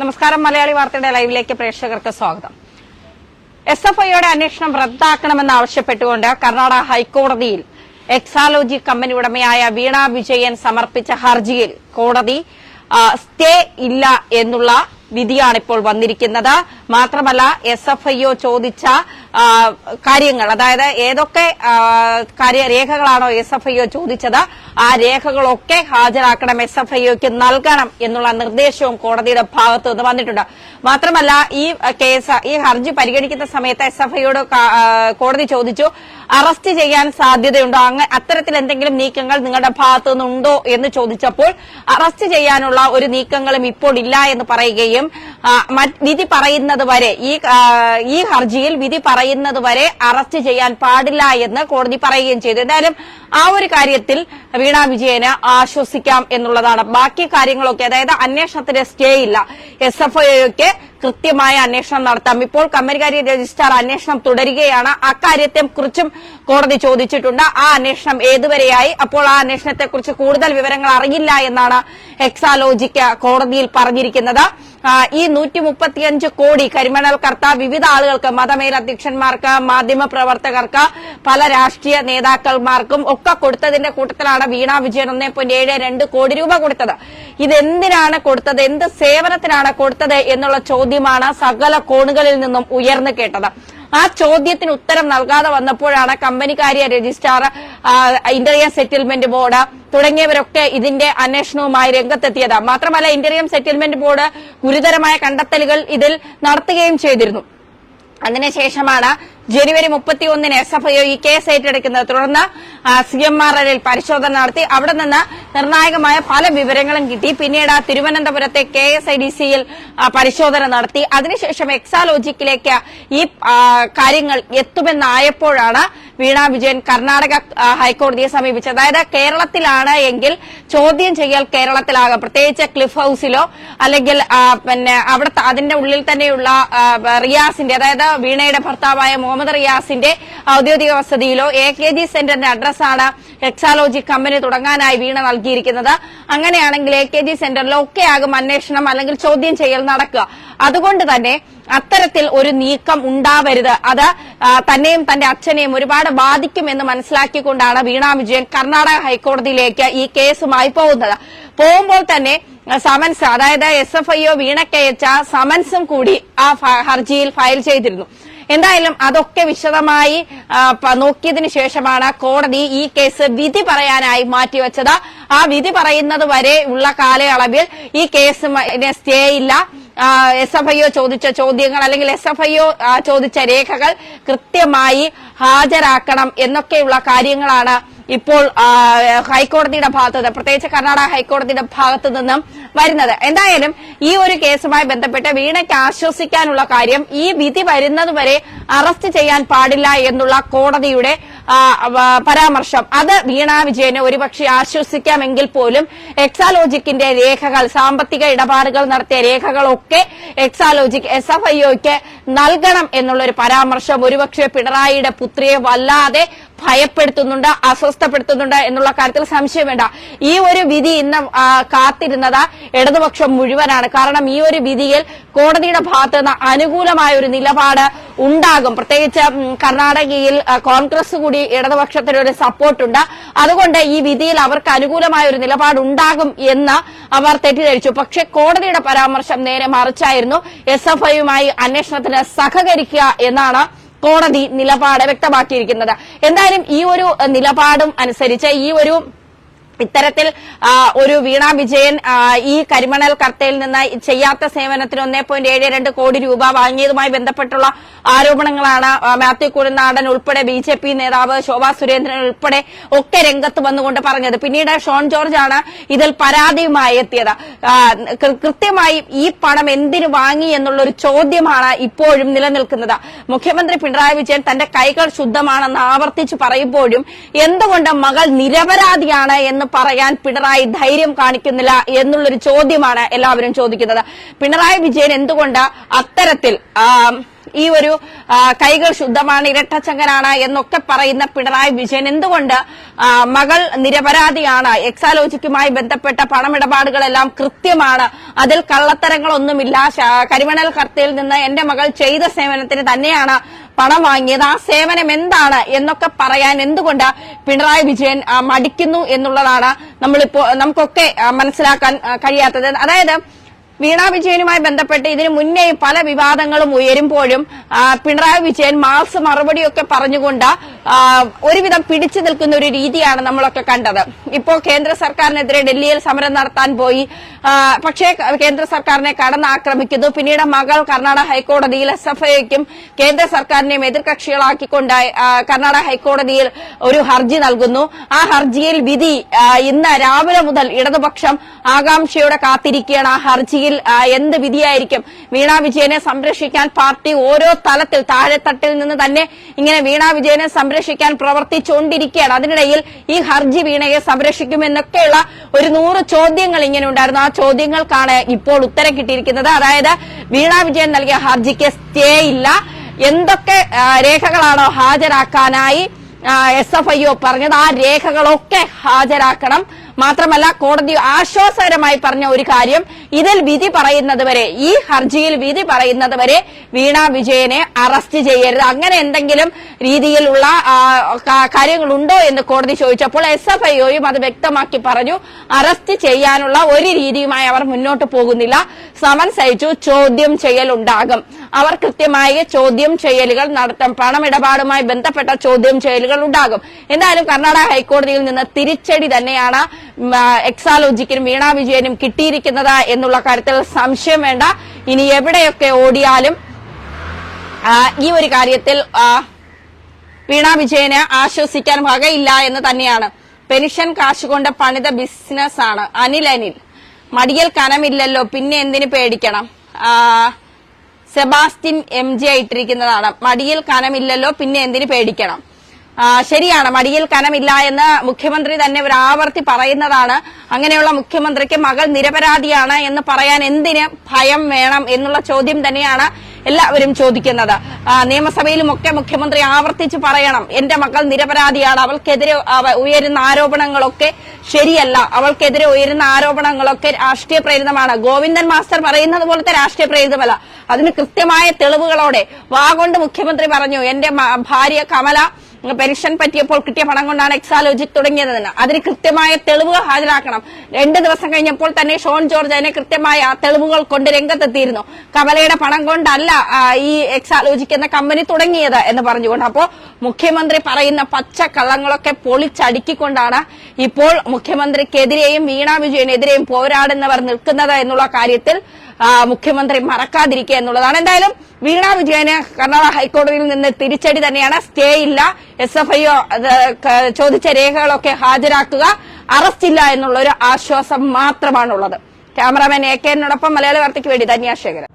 നമസ്കാരം. മലയാളി വാർത്തയുടെ ലൈവിലേക്ക് പ്രേക്ഷകർക്ക് സ്വാഗതം. എസ് എഫ് ഐയുടെ അന്വേഷണം റദ്ദാക്കണമെന്ന് ആവശ്യപ്പെട്ടുകൊണ്ട് കർണാടക ഹൈക്കോടതിയിൽ എക്സാലോജി കമ്പനി ഉടമയായ വീണ വിജയൻ സമർപ്പിച്ച ഹർജിയിൽ കോടതി സ്റ്റേ ഇല്ല എന്നുള്ള വിധിയാണ് ഇപ്പോൾ വന്നിരിക്കുന്നത്. മാത്രമല്ല എസ് എഫ് ഐ ഒ ചോദിച്ച കാര്യങ്ങൾ അതായത് ഏതൊക്കെ രേഖകളാണോ എസ് എഫ് ഐ ഒ ചോദിച്ചത് ആ രേഖകളൊക്കെ ഹാജരാക്കണം എസ് എഫ് ഐ ഒക്ക് നൽകണം എന്നുള്ള നിർദ്ദേശവും കോടതിയുടെ ഭാഗത്തു നിന്ന് വന്നിട്ടുണ്ട്. മാത്രമല്ല ഈ കേസ് ഈ ഹർജി പരിഗണിക്കുന്ന സമയത്ത് എസ് എഫ് ഐയോട് കോടതി ചോദിച്ചു അറസ്റ്റ് ചെയ്യാൻ സാധ്യതയുണ്ടോ? അങ്ങ അത്തരത്തിൽ എന്തെങ്കിലും നീക്കങ്ങൾ നിങ്ങളുടെ ഭാഗത്തു നിന്നുണ്ടോ? എന്ന് ചോദിച്ചപ്പോൾ അറസ്റ്റ് ചെയ്യാനുള്ള ഒരു നീക്കങ്ങളും ഇപ്പോൾ ഇല്ല എന്ന് പറയുകയും മറ്റ് വിധി പറയുന്നത് വരെ ഈ ഈ ഹർജിയിൽ വിധി പറയുന്നത് വരെ അറസ്റ്റ് ചെയ്യാൻ പാടില്ല എന്ന് കോടതി പറയുകയും ചെയ്തു. എന്തായാലും ആ ഒരു കാര്യത്തിൽ വീണ വിജയന് ആശ്വസിക്കാം എന്നുള്ളതാണ്. ബാക്കി കാര്യങ്ങളൊക്കെ അതായത് അന്വേഷണത്തിന് സ്റ്റേ ഇല്ല. എസ് എഫ് ഐക്ക് കൃത്യമായ അന്വേഷണം നടത്താം. ഇപ്പോൾ കമ്പനിക്കാരി രജിസ്ട്രാർ അന്വേഷണം തുടരുകയാണ്. അക്കാര്യത്തെ കുറിച്ചും കോടതി ചോദിച്ചിട്ടുണ്ട്. ആ അന്വേഷണം ഏതുവരെയായി? അപ്പോൾ ആ അന്വേഷണത്തെക്കുറിച്ച് കൂടുതൽ വിവരങ്ങൾ അറിയില്ല എന്നാണ് എക്സാലോജിക്ക് കോടതിയിൽ പറഞ്ഞിരിക്കുന്നത്. ഈ നൂറ്റി മുപ്പത്തിയഞ്ച് കോടി കരിമണൽ കർത്ത വിവിധ ആളുകൾക്ക് മതമേലധ്യക്ഷന്മാർക്ക് മാധ്യമ പ്രവർത്തകർക്ക് പല രാഷ്ട്രീയ നേതാക്കന്മാർക്കും ഒക്കെ കൊടുത്തതിന്റെ കൂട്ടത്തിലാണ് വീണ വിജയൻ ഒന്നേ പോയിന്റ് ഏഴ് രണ്ട് കോടി രൂപ കൊടുത്തത്. ഇതെന്തിനാണ് കൊടുത്തത്? എന്ത് സേവനത്തിനാണ് കൊടുത്തത് എന്നുള്ള ചോദ്യമാണ് സകല കോണുകളിൽ നിന്നും ഉയർന്നു കേട്ടത്. ആ ചോദ്യത്തിന് ഉത്തരം നൽകാതെ വന്നപ്പോഴാണ് കമ്പനിക്കാരിയ രജിസ്ട്രാർ ഇന്റർയം സെറ്റിൽമെന്റ് ബോർഡ് തുടങ്ങിയവരൊക്കെ ഇതിന്റെ അന്വേഷണവുമായി രംഗത്തെത്തിയത്. മാത്രമല്ല ഇന്റർയം സെറ്റിൽമെന്റ് ബോർഡ് ഗുരുതരമായ കണ്ടെത്തലുകൾ ഇതിൽ നടത്തുകയും ചെയ്തിരുന്നു. അതിനുശേഷമാണ് ജനുവരി മുപ്പത്തി ഒന്നിന് എസ് എഫ് ഐ ഈ കേസ് ഏറ്റെടുക്കുന്നത് തുടർന്ന് സി എം ആർ എല്ലിൽ പരിശോധന നടത്തി. അവിടെ നിന്ന് നിർണായകമായ പല വിവരങ്ങളും കിട്ടി. പിന്നീട് തിരുവനന്തപുരത്തെ കെ എസ് ഐ ഡി സിയിൽ പരിശോധന നടത്തി. അതിനുശേഷം എക്സാലോജിക്കിലേക്ക് ഈ കാര്യങ്ങൾ എത്തുമെന്നായപ്പോഴാണ് വീണ വിജയൻ കർണാടക ഹൈക്കോടതിയെ സമീപിച്ചത് അതായത് കേരളത്തിലാണ് എങ്കിൽ ചോദ്യം ചെയ്യൽ കേരളത്തിലാകാം. പ്രത്യേകിച്ച് ക്ലിഫ് ഹൌസിലോ അല്ലെങ്കിൽ പിന്നെ അവിടെ അതിന്റെ ഉള്ളിൽ തന്നെയുള്ള റിയാസിന്റെ അതായത് വീണയുടെ ഭർത്താവായ മുഹമ്മദ് റിയാസിന്റെ ഔദ്യോഗിക വസതിയിലോ എ കെ ജി സെന്ററിന്റെ അഡ്രസ്സാണ് എക്സാലോജി കമ്പനി തുടങ്ങാനായി വീണ നൽകിയിരിക്കുന്നത്. അങ്ങനെയാണെങ്കിൽ എ കെ ജി സെന്ററിലോ ഒക്കെയാകും അന്വേഷണം അല്ലെങ്കിൽ ചോദ്യം ചെയ്യൽ നടക്കുക. അതുകൊണ്ട് തന്നെ അത്തരത്തിൽ ഒരു നീക്കം ഉണ്ടാവരുത്. അത് തന്നെയും തന്റെ അച്ഛനെയും ഒരുപാട് ബാധിക്കുമെന്ന് മനസ്സിലാക്കിക്കൊണ്ടാണ് വീണ വിജയൻ കർണാടക ഹൈക്കോടതിയിലേക്ക് ഈ കേസുമായി പോകുന്നത്. പോകുമ്പോൾ തന്നെ സമൻസ് അതായത് എസ് എഫ് ഐ ഒ വീണക്കയച്ച സമൻസും കൂടി ആ ഹർജിയിൽ ഫയൽ ചെയ്തിരുന്നു. എന്തായാലും അതൊക്കെ വിശദമായി നോക്കിയതിനു ശേഷമാണ് കോടതി ഈ കേസ് വിധി പറയാനായി മാറ്റിവെച്ചത്. ആ വിധി പറയുന്നത് വരെ ഉള്ള കാലയളവിൽ ഈ കേസ് സ്റ്റേ ഇല്ല. എസ് എഫ് ഐ ഒ ചോദിച്ച ചോദ്യങ്ങൾ അല്ലെങ്കിൽ എസ് എഫ് ഐ ഒ ചോദിച്ച രേഖകൾ കൃത്യമായി ഹാജരാക്കണം എന്നൊക്കെയുള്ള കാര്യങ്ങളാണ് ഇപ്പോൾ ഹൈക്കോടതിയുടെ ഭാഗത്ത് നിന്ന് പ്രത്യേകിച്ച് കർണാടക ഹൈക്കോടതിയുടെ ഭാഗത്തു നിന്നും വരുന്നത്. എന്തായാലും ഈ ഒരു കേസുമായി ബന്ധപ്പെട്ട് വീണയ്ക്ക് ആശ്വസിക്കാനുള്ള കാര്യം ഈ വിധി വരുന്നതുവരെ അറസ്റ്റ് ചെയ്യാൻ പാടില്ല എന്നുള്ള കോടതിയുടെ പരാമർശം. അത് വീണ വിജയനെ ഒരുപക്ഷെ ആശ്വസിക്കാമെങ്കിൽ പോലും എക്സാലോജിക്കിന്റെ രേഖകൾ സാമ്പത്തിക ഇടപാടുകൾ നടത്തിയ രേഖകളൊക്കെ എക്സാലോജിക് എസ് എഫ് ഐഒക്ക് നൽകണം എന്നുള്ള ഒരു പരാമർശം ഒരുപക്ഷെ പിണറായിയുടെ പുത്രിയെ വല്ലാതെ ഭയപ്പെടുത്തുന്നുണ്ട് അസ്വസ്ഥപ്പെടുത്തുന്നുണ്ട് എന്നുള്ള കാര്യത്തിൽ സംശയം വേണ്ട. ഈ ഒരു വിധി ഇന്ന് കാത്തിരുന്നത് ഇടതുപക്ഷം മുഴുവനാണ്. കാരണം ഈ ഒരു വിധിയിൽ കോടതിയുടെ ഭാഗത്ത് നിന്ന് അനുകൂലമായ ഒരു നിലപാട് ഉണ്ടാകും. പ്രത്യേകിച്ച് കർണാടകയിൽ കോൺഗ്രസ് കൂടി ഇടതുപക്ഷത്തിന് ഒരു സപ്പോർട്ടുണ്ട്. അതുകൊണ്ട് ഈ വിധിയിൽ അവർക്ക് അനുകൂലമായ ഒരു നിലപാട് ഉണ്ടാകും എന്ന് അവർ തെറ്റിദ്ധരിച്ചു. പക്ഷെ കോടതിയുടെ പരാമർശം നേരെ മറിച്ചായിരുന്നു. എസ് എഫ് ഐയുമായി അന്വേഷണത്തിന് സഹകരിക്കുക എന്നാണ് കോടതി നിലപാട് വ്യക്തമാക്കിയിരിക്കുന്നത്. എന്തായാലും ഈ ഒരു നിലപാടും അനുസരിച്ച് ഈ ഒരു ഇത്തരത്തിൽ ഒരു വീണ വിജയൻ ഈ കരിമണൽ കർത്തയിൽ നിന്ന് ചെയ്യാത്ത സേവനത്തിന് ഒന്നേ പോയിന്റ് ഏഴ് രണ്ട് കോടി രൂപ വാങ്ങിയതുമായി ബന്ധപ്പെട്ടുള്ള ആരോപണങ്ങളാണ് മാത്യു കുരുനാടൻ ഉൾപ്പെടെ ബി ജെ പി നേതാവ് ശോഭാ സുരേന്ദ്രൻ ഉൾപ്പെടെ ഒക്കെ രംഗത്ത് വന്നുകൊണ്ട് പറഞ്ഞത്. പിന്നീട് ഷോൺ ജോർജ് ആണ് ഇതിൽ പരാതിയുമായി എത്തിയത്. കൃത്യമായി ഈ പണം എന്തിനു വാങ്ങി എന്നുള്ള ഒരു ചോദ്യമാണ് ഇപ്പോഴും നിലനിൽക്കുന്നത്. മുഖ്യമന്ത്രി പിണറായി വിജയൻ തന്റെ കൈകൾ ശുദ്ധമാണെന്ന് ആവർത്തിച്ചു പറയുമ്പോഴും എന്തുകൊണ്ട് മകൾ നിരപരാധിയാണ് എന്ന് പറയാൻ പിണറായി ധൈര്യം കാണിക്കുന്നില്ല എന്നുള്ളൊരു ചോദ്യമാണ് എല്ലാവരും ചോദിക്കുന്നത്. പിണറായി വിജയൻ എന്തുകൊണ്ട് അത്തരത്തിൽ ഈ ഒരു കൈകൾ ശുദ്ധമാണ് ഇരട്ടച്ചങ്കനാണ് എന്നൊക്കെ പറയുന്ന പിണറായി വിജയൻ എന്തുകൊണ്ട് മകൾ നിരപരാധിയാണ് എക്സാലോജിക്കുമായി ബന്ധപ്പെട്ട പണമിടപാടുകളെല്ലാം കൃത്യമാണ് അതിൽ കള്ളത്തരങ്ങളൊന്നുമില്ല കരിമണൽ കർത്തയിൽ നിന്ന് എന്റെ മകൾ ചെയ്ത സേവനത്തിന് തന്നെയാണ് പണം വാങ്ങിയത് ആ സേവനം എന്താണ് എന്നൊക്കെ പറയാൻ എന്തുകൊണ്ട് പിണറായി വിജയൻ മടിക്കുന്നു എന്നുള്ളതാണ് നമ്മളിപ്പോ നമുക്കൊക്കെ മനസ്സിലാക്കാൻ കഴിയാത്തത്. അതായത് വീണ വിജയനുമായി ബന്ധപ്പെട്ട് ഇതിനു മുന്നേ പല വിവാദങ്ങളും ഉയരുമ്പോഴും പിണറായി വിജയൻ മാസ് മറുപടിയൊക്കെ പറഞ്ഞുകൊണ്ട് ഒരുവിധം പിടിച്ചു നിൽക്കുന്ന ഒരു രീതിയാണ് നമ്മളൊക്കെ കണ്ടത്. ഇപ്പോ കേന്ദ്ര സർക്കാരിനെതിരെ ഡൽഹിയിൽ സമരം നടത്താൻ പോയി. പക്ഷേ കേന്ദ്ര സർക്കാരിനെ കടന്നാക്രമിക്കുന്നു. പിന്നീട് മകൾ കർണാടക ഹൈക്കോടതിയിൽ എസ് എഫ് ഐക്കും കേന്ദ്ര സർക്കാരിനെയും എതിർകക്ഷികളാക്കിക്കൊണ്ട് കർണാടക ഹൈക്കോടതിയിൽ ഒരു ഹർജി നൽകുന്നു. ആ ഹർജിയിൽ വിധി ഇന്ന് രാവിലെ മുതൽ ഇടതുപക്ഷം ആകാംക്ഷയോടെ കാത്തിരിക്കുകയാണ് ആ ഹർജിയിൽ. ആ, എന്ത് വിധിയായിരിക്കും? വീണ വിജയനെ സംരക്ഷിക്കാൻ പാർട്ടി ഓരോ തലത്തിൽ താഴെത്തട്ടിൽ നിന്ന് തന്നെ ഇങ്ങനെ വീണ വിജയനെ സംരക്ഷിക്കാൻ പ്രവർത്തിച്ചുകൊണ്ടിരിക്കുകയാണ്. അതിനിടയിൽ ഈ ഹർജി വീണയെ സംരക്ഷിക്കുമെന്നൊക്കെയുള്ള ഒരു നൂറ് ചോദ്യങ്ങൾ ഇങ്ങനെ ഉണ്ടായിരുന്നു. ആ ചോദ്യങ്ങൾക്കാണ് ഇപ്പോൾ ഉത്തരം കിട്ടിയിരിക്കുന്നത്. അതായത് വീണ വിജയൻ നൽകിയ ഹർജിക്ക് സ്റ്റേ ഇല്ല. എന്തൊക്കെ രേഖകളാണോ ഹാജരാക്കാനായി എസ് എഫ് ഐ ഒ പറഞ്ഞത്? ആ രേഖകളൊക്കെ ഹാജരാക്കണം. മാത്രമല്ല കോടതി ആശ്വാസകരമായി പറഞ്ഞ ഒരു കാര്യം ഇതിൽ വിധി പറയുന്നതുവരെ ഈ ഹർജിയിൽ വിധി പറയുന്നതുവരെ വീണ വിജയനെ അറസ്റ്റ് ചെയ്യരുത്. അങ്ങനെ എന്തെങ്കിലും രീതിയിലുള്ള കാര്യങ്ങളുണ്ടോ എന്ന് കോടതി ചോദിച്ചപ്പോൾ എസ് എഫ് ഐ ഒയും അത് വ്യക്തമാക്കി പറഞ്ഞു. അറസ്റ്റ് ചെയ്യാനുള്ള ഒരു രീതിയുമായി അവർ മുന്നോട്ട് പോകുന്നില്ല. സമൻസ് അയച്ചു ചോദ്യം ചെയ്യലുണ്ടാകും അവർ കൃത്യമായ ചോദ്യം ചെയ്യലുകൾ നടത്തും. പണമിടപാടുമായി ബന്ധപ്പെട്ട ചോദ്യം ചെയ്യലുകൾ ഉണ്ടാകും. എന്തായാലും കർണാടക ഹൈക്കോടതിയിൽ നിന്ന് തിരിച്ചടി തന്നെയാണ് എക്സാലോജിക്കിനും വീണ വിജയനും കിട്ടിയിരിക്കുന്നത് എന്നുള്ള കാര്യത്തിൽ സംശയം വേണ്ട. ഇനി എവിടെയൊക്കെ ഓടിയാലും ഈ ഒരു കാര്യത്തിൽ വീണ വിജയനെ ആശ്വസിക്കാൻ വകയില്ല എന്ന് തന്നെയാണ്. പെൻഷൻ കാശ് കൊണ്ട് പണിത ബിസിനസ് ആണ് അനിൽ അനിൽ മടിയൽ കനമില്ലല്ലോ പിന്നെ എന്തിനു പേടിക്കണം? സെബാസ്റ്റിൻ എം ജി ആയിട്ടിരിക്കുന്നതാണ്. മടിയിൽ കനമില്ലല്ലോ പിന്നെ എന്തിനു പേടിക്കണം? ശരിയാണ് മടിയിൽ കനമില്ല എന്ന് മുഖ്യമന്ത്രി തന്നെ ഒരു ആവർത്തി പറയുന്നതാണ്. അങ്ങനെയുള്ള മുഖ്യമന്ത്രിക്ക് മകൾ നിരപരാധിയാണ് എന്ന് പറയാൻ എന്തിന് ഭയം വേണം എന്നുള്ള ചോദ്യം തന്നെയാണ് എല്ലാവരും ചോദിക്കുന്നത്. നിയമസഭയിലും ഒക്കെ മുഖ്യമന്ത്രി ആവർത്തിച്ച് പറയണം. എന്റെ മകൾ നിരപരാധിയാണ്. അവൾക്കെതിരെ ഉയരുന്ന ആരോപണങ്ങളൊക്കെ ശരിയല്ല. അവൾക്കെതിരെ ഉയരുന്ന ആരോപണങ്ങളൊക്കെ രാഷ്ട്രീയ പ്രേരിതമാണ്. ഗോവിന്ദൻ മാസ്റ്റർ പറയുന്നത് പോലത്തെ രാഷ്ട്രീയ പ്രേരിതമല്ല. അതിന് കൃത്യമായ തെളിവുകളോടെ വാഗോണ്ട് മുഖ്യമന്ത്രി പറഞ്ഞു എന്റെ ഭാര്യ കമല പെൻഷൻ പറ്റിയപ്പോൾ കിട്ടിയ പണം കൊണ്ടാണ് എക്സാലോജിക് തുടങ്ങിയതെന്ന്. അതിന് കൃത്യമായ തെളിവുകൾ ഹാജരാക്കണം. രണ്ട് ദിവസം കഴിഞ്ഞപ്പോൾ തന്നെ ഷോൺ ജോർജ് അതിനെ കൃത്യമായ തെളിവുകൾ കൊണ്ട് രംഗത്തെത്തിയിരുന്നു. കമലയുടെ പണം കൊണ്ടല്ല ഈ എക്സാലോജിക് എന്ന കമ്പനി തുടങ്ങിയത് എന്ന് പറഞ്ഞുകൊണ്ട്. അപ്പോ മുഖ്യമന്ത്രി പറയുന്ന പച്ച കള്ളങ്ങളൊക്കെ പൊളിച്ചടുക്കിക്കൊണ്ടാണ് ഇപ്പോൾ മുഖ്യമന്ത്രിക്കെതിരെയും വീണ വിജയനെതിരെയും പോരാടുന്നവർ നിൽക്കുന്നത് എന്നുള്ള കാര്യത്തിൽ മുഖ്യമന്ത്രി മറക്കാതിരിക്കുക എന്നുള്ളതാണ്. എന്തായാലും വീണ വിജയന് കർണാടക ഹൈക്കോടതിയിൽ നിന്ന് തിരിച്ചടി തന്നെയാണ്. സ്റ്റേ ഇല്ല. എസ് എഫ് ഐ ചോദിച്ച രേഖകളൊക്കെ ഹാജരാക്കുക. അറസ്റ്റ് ഇല്ല എന്നുള്ള ഒരു ആശ്വാസം മാത്രമാണുള്ളത്. ക്യാമറാമാൻ എ കെ എന്നോടൊപ്പം മലയാള വാർത്തയ്ക്ക് വേണ്ടി ധന്യാശേഖരൻ